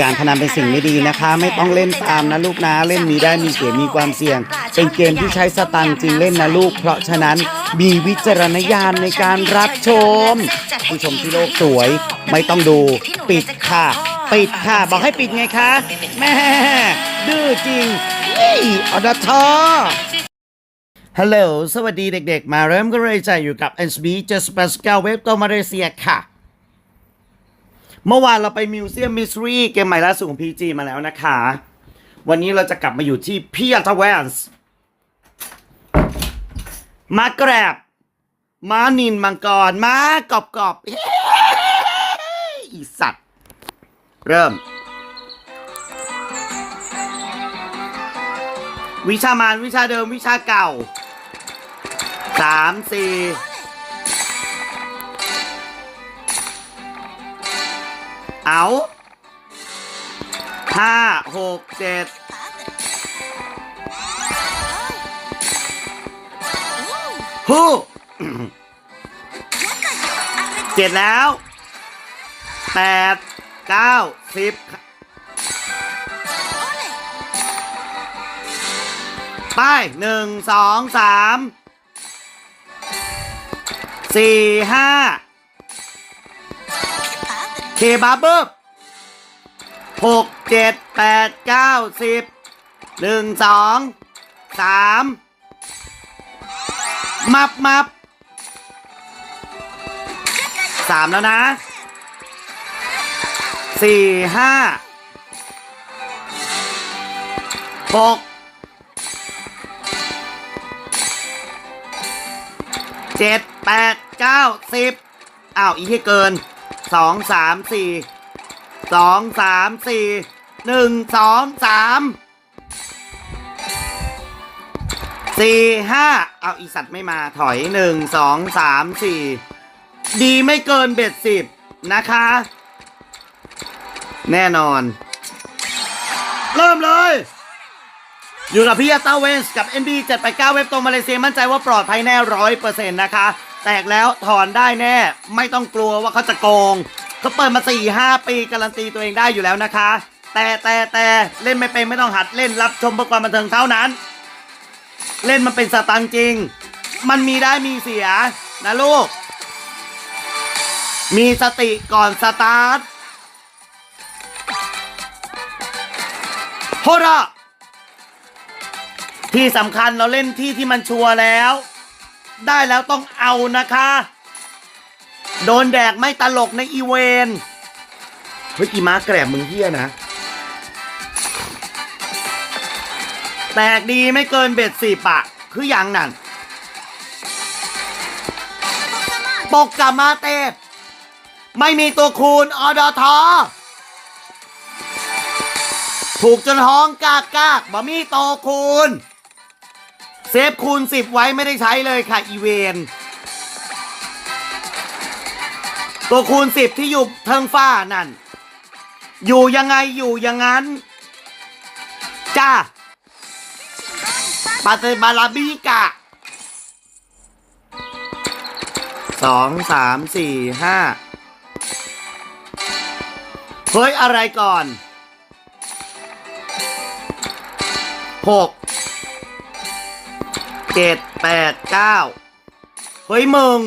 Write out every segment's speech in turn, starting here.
การพนันเป็นสิ่งไม่ดีนะคะ ไม่ต้องเล่นตามนะลูกนะเล่นมีได้มีเสียมีความเสี่ยง เป็นเกมที่ใช้สตังค์จริงเล่นนะลูก เพราะฉะนั้นมีวิจารณญาณในการรับชม ผู้ชมที่โลกสวย ไม่ต้องดูปิดค่ะ ปิดค่ะ บอกให้ปิดไงคะแม่ดื้อจริงนี่อดทอฮัลโหล สวัสดีเด็กๆ มาเริ่มกันเลยจ้ะอยู่กับ SB Just Pascal เว็บโตมาเลเซียค่ะ เมื่อวานเราไปมิวเซียมมิส r รีเกมใหม่ล่าสุดของ PG มาแล้วนะคะ วันนี้เราจะกลับมาอยู่ที่พีอาร์ทแวนส์มาแกรบมานินมังกรมากรอบกรอบอีสัตว์ เริ่ม วิชามานวิชาเดิมวิชาเก่าสามสี่ เอาห้าหกเจ็ดฮู้เจ็ดแล้วแปดเก้าสิบไปหนึ่งสองสามสี่ห้า เคบาเบิบหกเจ็ดแปดเก้าสิบหนึ่งสองสามมับมับสามแล้วนะสี่ห้าหกเจ็ดแปดเก้าสิบอ้าวอีกที่เกิน สองสามสี่สองสามสี่หนึ่งสองสามสี่ห้าเอาอีสัตว์ไม่มาถอยหนึ่งสองสามสี่ดีไม่เกินเบ็ดสิบนะคะ แน่นอน เริ่มเลย อยู่กับพี่อัตตาเวนส์กับ NB 789 เว็บตรงมาเลเซียมั่นใจว่าปลอดภัยแน่ร้อยเปอร์เซ็นต์นะคะ แตกแล้วถอนได้แน่ ไม่ต้องกลัวว่าเขาจะโกงเขาเปิดมา4 5ปีการันตีตัวเองได้อยู่แล้วนะคะ แต่แต่แต่เล่นไม่เป็นไม่ต้องหัดเล่นรับชมเพื่อความบันเทิงเท่านั้น เล่นมันเป็นสตังจริง มันมีได้มีเสียนะลูก มีสติก่อนสตาร์ทโฮระที่สำคัญเราเล่นที่ที่มันชัวร์แล้ว ได้แล้วต้องเอานะคะ โดนแดกไม่ตลกในอีเวนเฮ้ยอีมาแกรบมึงเฮี้ยนะ แตกดีไม่เกินเบ็ดสี่ปะ คืออย่างนั่นปกกับมาเตฟไม่มีตัวคูณอดทอถูกจนห้องกากกากบ่มีโตคูณ เซฟคูณสิบไว้ไม่ได้ใช้เลยค่ะ อีเวนตัวคูณสิบที่อยู่เทิงฟ้านั่น อยู่ยังไงอยู่อย่างนั้น จ้าปาเตบาลาบิกะสองสามสี่ห้าเฮ้ย อะไรก่อนหก เจ็ดแปดเก้าเฮ้ยมึง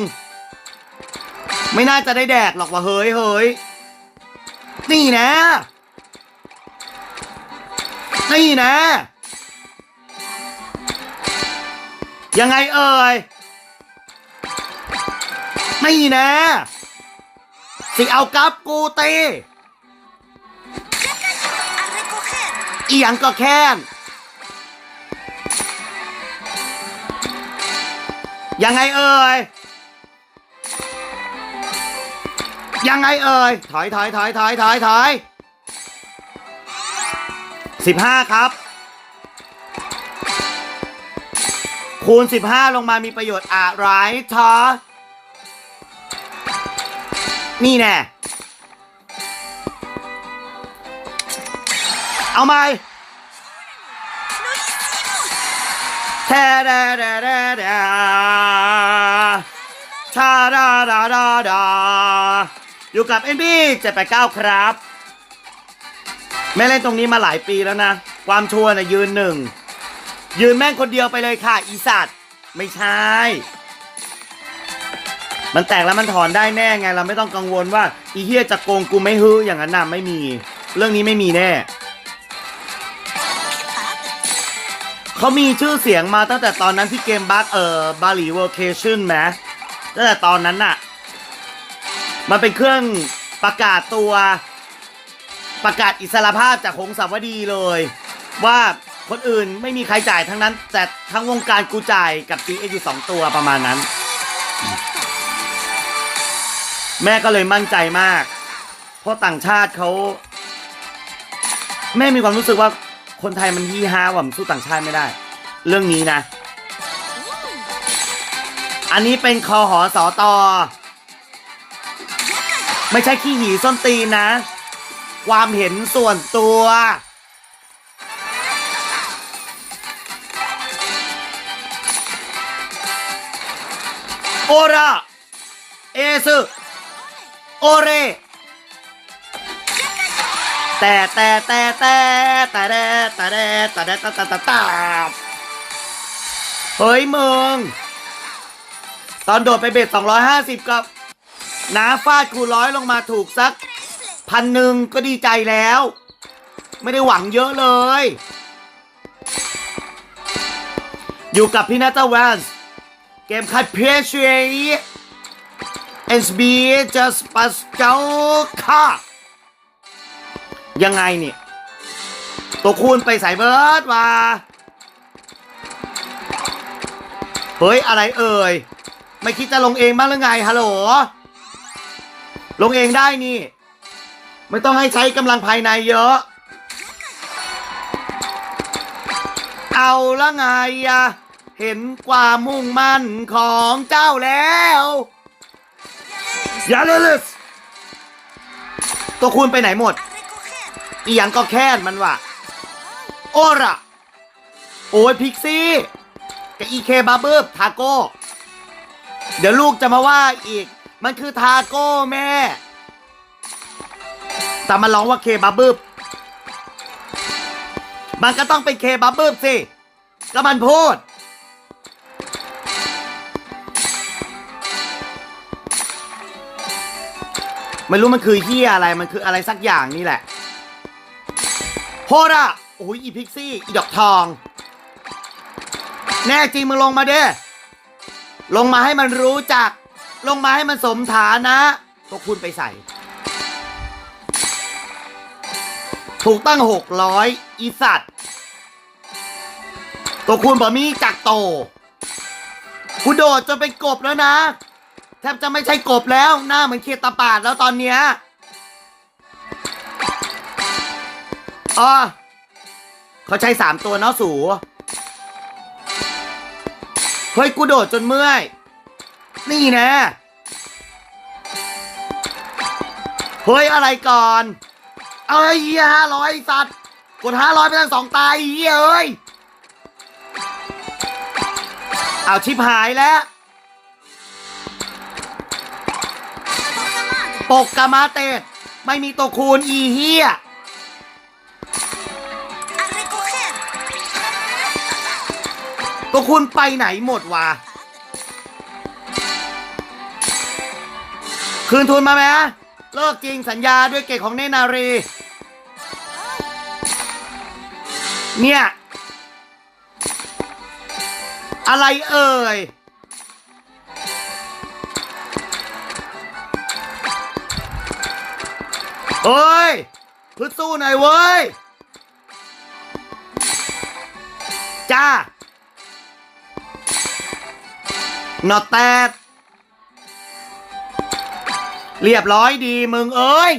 ไม่น่าจะได้แดกหรอกว่าเฮ้ยเฮ้ยนี่นะ นี่นะ ยังไงเอ่ยนี่นะ สิเอากับกูตีอีหยังก็แค้น ยังไงเอ่ย ยังไงเอ่ย ถอยถอยถอยถอยถอยถอยสิบห้าครับ คูณสิบห้าลงมามีประโยชน์อะไรทอนี่แน่ เอาไหม แทดาดาดาดาชาดาดาดาดาอยู่กับเอ็นบีเจ็ดแปดเก้าครับ แม่เล่นตรงนี้มาหลายปีแล้วนะ ความชัวร์น่ะยืนหนึ่ง ยืนแม่งคนเดียวไปเลยค่ะ อีสัตว์ไม่ใช่ มันแตกแล้วมันถอนได้แน่ไง เราไม่ต้องกังวลว่า อีเฮียจะโกงกูไม่ฮื้ออย่างนั้นน่ะไม่มี เรื่องนี้ไม่มีแน่ เขามีชื่อเสียงมาตั้งแต่ตอนนั้นที่เกมบัคเอ่อบาหลีเวอร์เคชั่นไหมตั้งแต่ตอนนั้นน่ะ มันเป็นเครื่องประกาศตัวประกาศอิสรภาพจากหงสาวดีเลย ว่าคนอื่นไม่มีใครจ่ายทั้งนั้น แต่ทั้งวงการกูจ่ายกับ GX อยู่สองตัวประมาณนั้น แม่ก็เลยมั่นใจมาก เพราะต่างชาติเขาแม่มีความรู้สึกว่า คนไทยมันฮีฮาว่ะมันสู้ต่างชาติไม่ได้ เรื่องนี้นะ อันนี้เป็นคอหอสอตอไม่ใช่ขี้หีส้นตีนนะ ความเห็นส่วนตัว โอระเอซึโอเร แต่แต่แต่แต่แต่แต่แต่แต่แต่แต่แต่แต่แต่เฮ้ยมึงตอนโดดไปเบ็ด250กับน้าฟาดคูร้อยลงมาถูกสักพันหนึ่งก็ดีใจแล้ว ไม่ได้หวังเยอะเลย อยู่กับพี่นัทแวนส์เกมคัดเพชเชีย SB just pas เจ้าค่ะ ยังไงเนี่ยตัวคูณไปใส่เบิร์ดว่าเฮ้ย อะไรเอ่ย ไม่คิดจะลงเองบ้างหรือไง ฮัลโหล ลงเองได้นี่ ไม่ต้องให้ใช้กำลังภายในเยอะ เอาละไงอะเห็นความมุ่งมั่นของเจ้าแล้วอย่าเลยเลยตัวคูณไปไหนหมด อีหยังก็แค่นมันว่ะ โอระโอ้ยพิกซี่กับอีเคบาเบิบทาโก้ เดี๋ยวลูกจะมาว่าอีก มันคือทาโก้แม่ แต่มันร้องว่าเคบาเบิบมันก็ต้องเป็นเคบาเบิบสิ ก็มันพูดไม่รู้มันคือเฮียอะไร มันคืออะไรสักอย่างนี่แหละ โฮระโอ้ยอีพิกซี่ อีดอกทอง แน่จริงมึงลงมาเด้ ลงมาให้มันรู้จัก ลงมาให้มันสมฐานะตัวคุณไปใส่ ถูกตั้งหกร้อยอีสัตว์ตัวคุณบอมีจักโตกูโดดจนเป็นกบแล้วนะ แทบจะไม่ใช่กบแล้ว หน้าเหมือนเคตาปาดแล้วตอนเนี้ย อ๋อเขาใช้สามตัวเนาะสูเฮ้ยกูโดดจนเมื่อย นี่นะ เฮ้ย อะไรก่อน เอ้ยห้าร้อยสัตว์ กดห้าร้อยไปทั้งสองตายเห้ยเอ้ย เอาชิบหายแล้ว ปกกามาเตดไม่มีตัวคูณอีเฮีย ตัวคูณไปไหนหมดวะคืนทุนมาไหมเลิกจริงสัญญาด้วยเกตของเนนารี เนี่ย อะไรเอ่ยเฮ้ยพึ่สู้หน่อยเว้ย จ้า นอแตดเรียบร้อยดีมึงเอ้ย